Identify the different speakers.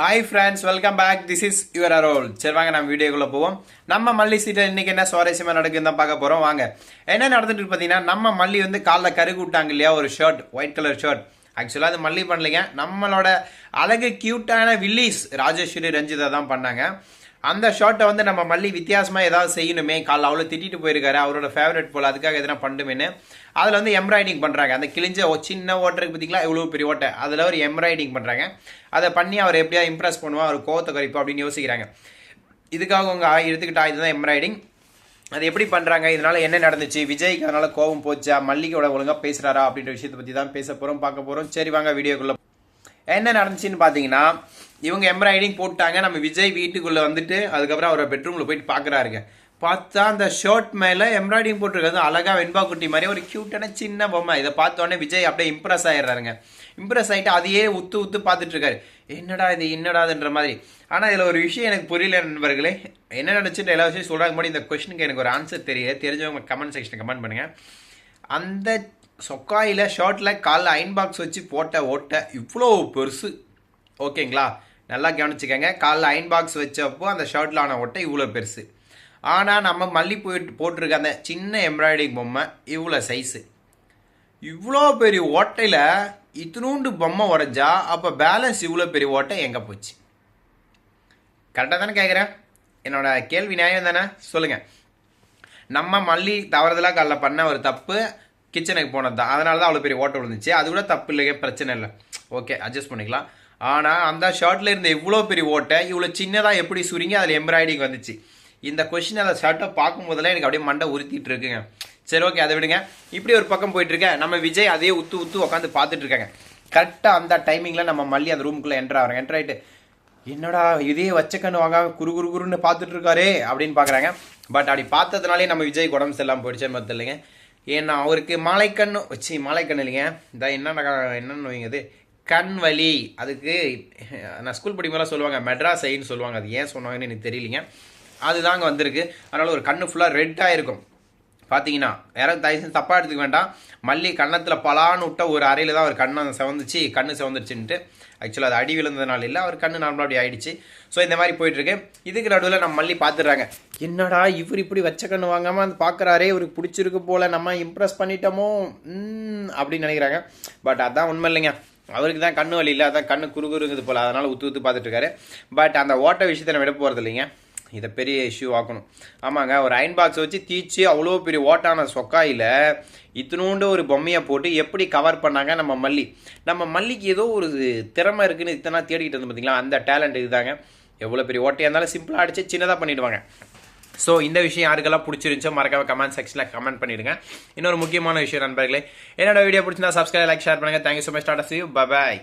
Speaker 1: Hi friends welcome back this is your Arol சரி வாங்க நம்ம வீடியோக்குள்ளே போவோம். நம்ம மல்லி சீட்டில் இன்றைக்கி என்ன சுவாரஸ்யமாக நடக்குதுன்னு தான் பார்க்க போகிறோம் வாங்க. என்ன நடந்துட்டு பார்த்தீங்கன்னா நம்ம மல்லி வந்து காலைல கருகு விட்டாங்க இல்லையா? ஒரு ஷர்ட் ஒயிட் கலர் ஷர்ட் ஆக்சுவலாக அது மல்லி பண்ணலைங்க. நம்மளோட அழகு க்யூட்டான வில்லிஸ் ராஜேஸ்வரி ரஞ்சிதா தான் பண்ணாங்க. அந்த ஷார்ட்டை வந்து நம்ம மல்லி வித்தியாசமாக ஏதாவது செய்யணுமே. காலைல அவ்வளோ திட்டிட்டு போயிருக்காரு. அவரோட ஃபேவரட் போல் அதுக்காக எதனா பண்ணுமேனு அதில் வந்து எம்ப்ராய்டிங் பண்ணுறாங்க அந்த கிழிஞ்ச ஒரு சின்ன ஓட்டருக்கு பார்த்திங்களா இவ்வளோ பெரிய ஓட்டை. அதில் ஒரு எம்ப்ராய்டிங் பண்ணுறாங்க அதை பண்ணி அவர் எப்படியா இம்ப்ரெஸ் பண்ணுவோம் அவர் கோவத்தை குறைப்போம் அப்படின்னு யோசிக்கிறாங்க. இதுக்காக அவங்க எடுத்துக்கிட்டா இதுதான் எம்ப்ராய்டிங் அது எப்படி பண்ணுறாங்க இதனால் என்ன நடந்துச்சு? விஜய்க்கு அதனால் கோவம் போச்சா? மல்லிகையோட ஒழுங்காக பேசுகிறாரா அப்படின்ற விஷயத்தை பற்றி தான் பேச போகிறோம் பார்க்க போகிறோம் சரி வாங்க வீடியோக்குள்ளே என்ன நடந்துச்சுன்னு பார்த்தீங்கன்னா இவங்க எம்ப்ராய்டிங் போட்டாங்க. நம்ம விஜய் வீட்டுக்குள்ளே வந்துட்டு அதுக்கப்புறம் அவரை பெட்ரூமில் போயிட்டு பார்க்குறாருங்க பார்த்தா அந்த ஷர்ட் மேலே எம்ப்ராய்டிங் போட்டிருக்கிறது அழகா வெண்பா குட்டி மாதிரி ஒரு க்யூட்டான சின்ன பொம்மை. இதை பார்த்தோன்னே விஜய் அப்படியே இம்ப்ரெஸ் ஆயிடுறாருங்க. இம்ப்ரெஸ் ஆகிட்டு அதையே உத்து உத்து பார்த்துட்டு இருக்காரு. என்னடா இது என்னடாதுன்ற மாதிரி. ஆனால் இதில் ஒரு விஷயம் எனக்கு புரியல நண்பர்களே. என்ன நடந்துச்சுன்ற எல்லா விஷயம் சொல்கிறாங்க மாதிரி இந்த கொஸ்டினுக்கு எனக்கு ஒரு ஆன்சர் தெரியல தெரிஞ்சவங்க கமெண்ட் செக்ஷன் கமெண்ட் பண்ணுங்கள் அந்த சொக்காயில் ஷர்ட்டில் காலில் அயன் பாக்ஸ் வச்சு போட்ட ஓட்டை இவ்வளோ பெருசு. ஓகேங்களா நல்லா கவனிச்சுக்கங்க. காலில் அயன் பாக்ஸ் வச்சப்போ அந்த ஷர்ட்டில் ஆன ஓட்டை இவ்வளோ பெருசு. ஆனால் நம்ம மல்லி போயிட்டு போட்டிருக்க அந்த சின்ன எம்ப்ராய்டரிங் பொம்மை இவ்வளோ சைஸு இவ்வளோ பெரிய ஓட்டையில் இத்தினூண்டு பொம்மை உடஞ்சா அப்போ பேலன்ஸ் இவ்வளோ பெரிய ஓட்டை எங்கே போச்சு? கரெக்டாக தானே கேட்குறேன் என்னோடய கேள்வி நியாயம் தானே? சொல்லுங்கள் நம்ம மல்லி தவறுதலாக காலைல பண்ண ஒரு தப்பு கிச்சனுக்கு போனது தான் அதனால தான் அவ்வளோ பெரிய ஓட்டை விழுந்துச்சு அது கூட தப்பு இல்லைங்க பிரச்சனை இல்லை. ஓகே அட்ஜஸ்ட் பண்ணிக்கலாம். ஆனால் அந்த ஷர்ட்டில் இருந்த இவ்வளோ பெரிய ஓட்டை இவ்வளோ சின்னதாக எப்படி சுருங்கி அதில் எம்ப்ராய்டிங் வந்துச்சு? இந்த கொஷின் அந்த ஷர்ட்டை பார்க்கும் போதெல்லாம் எனக்கு அப்படியே மண்டை உறுத்திட்டு இருக்குங்க. சரி ஓகே அதை விடுங்க. இப்படி ஒரு பக்கம் போயிட்டுருக்கேன் நம்ம விஜய் அதே உத்து உத்து உட்காந்து பார்த்துட்டு இருக்காங்க. கரெக்டாக அந்த டைமிங்கில் நம்ம மல்லி அந்த ரூமுக்குள்ளே என்ட்ரு ஆகிறோம் என்ட்ரு ஆகிட்டு என்னடா இதே வச்ச கண்ணு வாங்காம குறு குறு குருன்னு பார்த்துட்டு இருக்காரே அப்படின்னு பார்க்குறாங்க. பட் அப்படி பார்த்ததுனாலே நம்ம விஜய் உடம்பு செல்லாமல் போயிடுச்சே மற்ற இல்லைங்க ஏன்னா அவருக்கு மலைக்கண்ணு வச்சு மலைக்கண்ணு இல்லைங்க. இந்த என்னென்ன என்னென்னு வைங்க இது? கண் வலி. அதுக்கு நான் ஸ்கூல் படிக்கும்போது சொல்லுவாங்க மெட்ராஸ் ஐன்னு சொல்லுவாங்க. அது ஏன் சொன்னாங்கன்னு எனக்கு தெரியலிங்க. அதுதாங்க வந்திருக்கு. அதனால் ஒரு கண்ணு ஃபுல்லாக ரெட்டாக இருக்கும். பார்த்தீங்கன்னா யாராவது தயவு தப்பாக எடுத்துக்க வேண்டாம். மல்லி கன்னத்தில் பலான்னு விட்ட ஒரு அறையில் தான் அவர் கண்ணை செவந்துச்சு கண்ணு செவந்துருச்சுன்ட்டு. ஆக்சுவலாக அது அடி விழுந்ததுனால இல்லை அவர் கண்ணு நார்மலாக அப்படி ஆயிடுச்சு. ஸோ இந்த மாதிரி போயிட்டுருக்கு. இதுக்கு நடுவில் நம்ம மல்லி பார்த்துடுறாங்க என்னடா இவர் இப்படி வச்ச கண்ணு வாங்காமல் அந்த பார்க்குறாரே இவருக்கு பிடிச்சிருக்கு போல் நம்ம இம்ப்ரெஸ் பண்ணிட்டோமோ? அப்படின்னு நினைக்கிறாங்க. பட் அதான் உண்மை இல்லைங்க. அவருக்கு தான் கண்ணு வலி இல்லை அதான் கண்ணு குறுகுறுங்குது போல் அதனால் உத்து உத்து பார்த்துட்டு இருக்காரு பட் அந்த ஓட்ட விஷயத்தை நான் விட போகிறது இல்லைங்க. இதை பெரிய இஷ்யூ ஆக்கணும். ஆமாங்க ஒரு அயன் பாக்ஸ் வச்சு தீச்சு அவ்வளோ பெரிய ஓட்டான சொக்காயில் இத்தினூண்டு ஒரு பொம்மையை போட்டு எப்படி கவர் பண்ணாங்க நம்ம மல்லி? நம்ம மல்லிக்கு ஏதோ ஒரு திறமை இருக்குன்னு இத்தனை தேடிக்கிட்டு இருந்து பார்த்தீங்களா அந்த டேலண்ட் இதுதாங்க. எவ்வளோ பெரிய ஓட்டையாக இருந்தாலும் சிம்பிளாக அடித்து சின்னதாக பண்ணிவிடுவாங்க ஸோ இந்த விஷயம் யாருக்கெல்லாம் பிடிச்சிருந்துச்சோ மறக்காம கமெண்ட் செக்ஷனில் கமெண்ட் பண்ணிடுங்க. இன்னொரு முக்கியமான விஷயம் நண்பர்களே. என்னோட வீடியோ பிடிச்சிருந்தா சப்ஸ்கிரைப் லைக் ஷேர் பண்ணுங்கள் thank you so much tata see bye